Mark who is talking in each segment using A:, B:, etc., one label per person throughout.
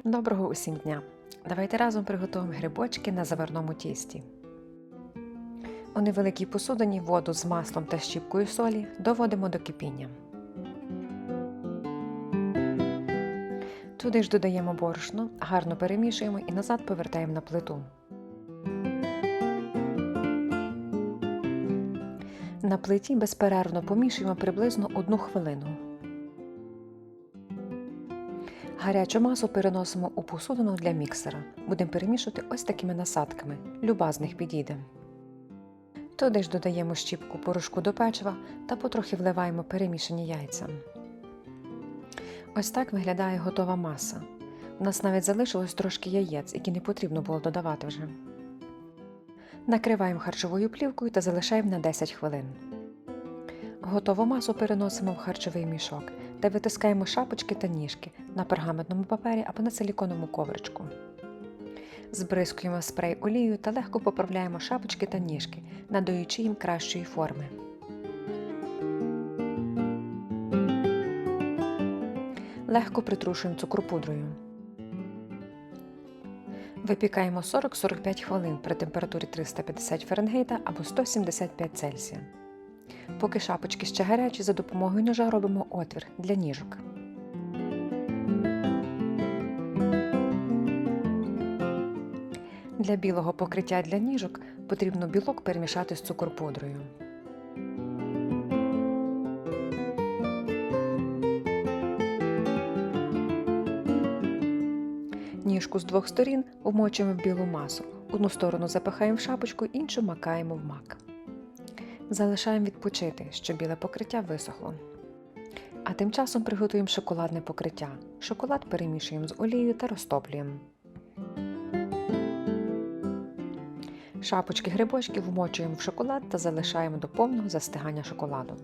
A: Доброго усім дня! Давайте разом приготуємо грибочки на заварному тісті. У невеликій посудині воду з маслом та щіпкою солі доводимо до кипіння. Туди ж додаємо борошно, гарно перемішуємо і назад повертаємо на плиту. На плиті безперервно помішуємо приблизно одну хвилину. Гарячу масу переносимо у посудину для міксера. Будемо перемішувати ось такими насадками. Люба з них підійде. Туди ж додаємо щіпку порошку до печива та потрохи вливаємо перемішані яйця. Ось так виглядає готова маса. У нас навіть залишилось трошки яєць, які не потрібно було додавати вже. Накриваємо харчовою плівкою та залишаємо на 10 хвилин. Готову масу переносимо в харчовий мішок та витискаємо шапочки та ніжки на пергаментному папері або на силіконовому ковричку. Збризкуємо спрей олією та легко поправляємо шапочки та ніжки, надаючи їм кращої форми. Легко притрушуємо цукропудрою. Випікаємо 40-45 хвилин при температурі 350 Фаренгейта або 175 Цельсія. Поки шапочки ще гарячі, за допомогою ножа робимо отвір для ніжок. Для білого покриття для ніжок потрібно білок перемішати з цукорпудрою. Ніжку з двох сторін вмочуємо в білу масу. Одну сторону запихаємо в шапочку, іншу макаємо в мак. Залишаємо відпочити, щоб біле покриття висохло. А тим часом приготуємо шоколадне покриття. Шоколад перемішуємо з олією та розтоплюємо. Шапочки грибочків вмочуємо в шоколад та залишаємо до повного застигання шоколаду.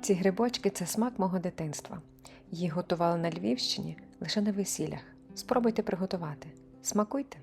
A: Ці грибочки це смак мого дитинства. Їх готували на Львівщині лише на весіллях. Спробуйте приготувати. Смакуйте!